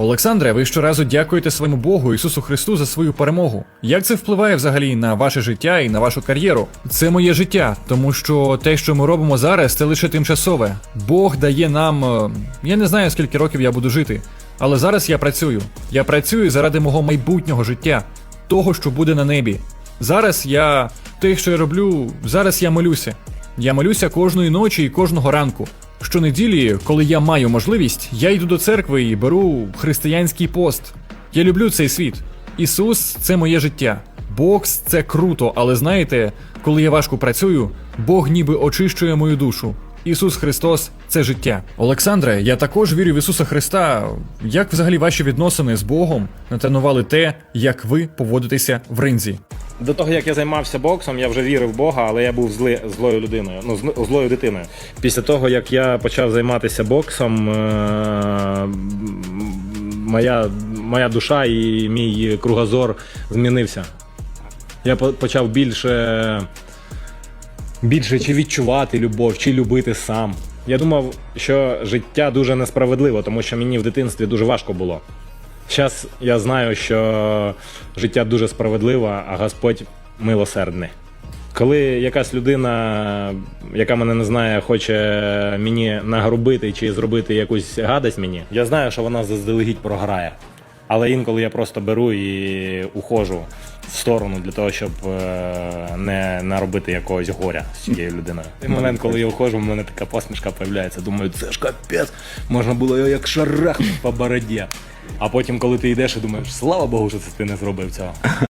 Олександре, ви щоразу дякуєте своєму Богу Ісусу Христу за свою перемогу. Як це впливає взагалі на ваше життя і на вашу кар'єру? Це моє життя, тому що те, що ми робимо зараз, це лише тимчасове. Бог дає нам. е, Я не знаю, скільки років я буду жити, але зараз я працюю. Я працюю заради мого майбутнього життя, того, що буде на небі. Зараз я те, що я роблю, зараз я молюся. Я молюся кожної ночі і кожного ранку. Щонеділі, коли я маю можливість, я йду до церкви і беру християнський пост. Я люблю цей світ. Ісус це моє життя. Бокс це круто, але знаєте, коли я важко працюю, Бог ніби очищує мою душу. Ісус Христос це життя. Олександре, я також вірю в Ісуса Христа. Як взагалі ваші відносини з Богом натренували те, як ви поводитеся в ринзі? До того як я займався боксом, я вже вірив в Бога, але я був зли, злою людиною, ну злою дитиною. Після того, як я почав займатися боксом, е- моя, моя душа і мій кругозор змінився. Я по- почав більше, більше чи відчувати любов, чи любити сам. Я думав, що життя дуже несправедливо, тому що мені в дитинстві дуже важко було. Зараз я знаю, що життя дуже справедливе, а Господь милосердний. Коли якась людина, яка мене не знає, хоче мені нагрубити чи зробити якусь гадость мені, я знаю, що вона заздалегідь програє. Але інколи я просто беру і ухожу в сторону для того, щоб е, не наробити якогось горя з цією людиною. Той момент, коли я ухожу, в мене така посмішка з'являється. Думаю, це ж капець, можна було його як шарахнути по бороді. А потім, коли ти йдеш і думаєш, слава Богу, що це ти не зробив цього.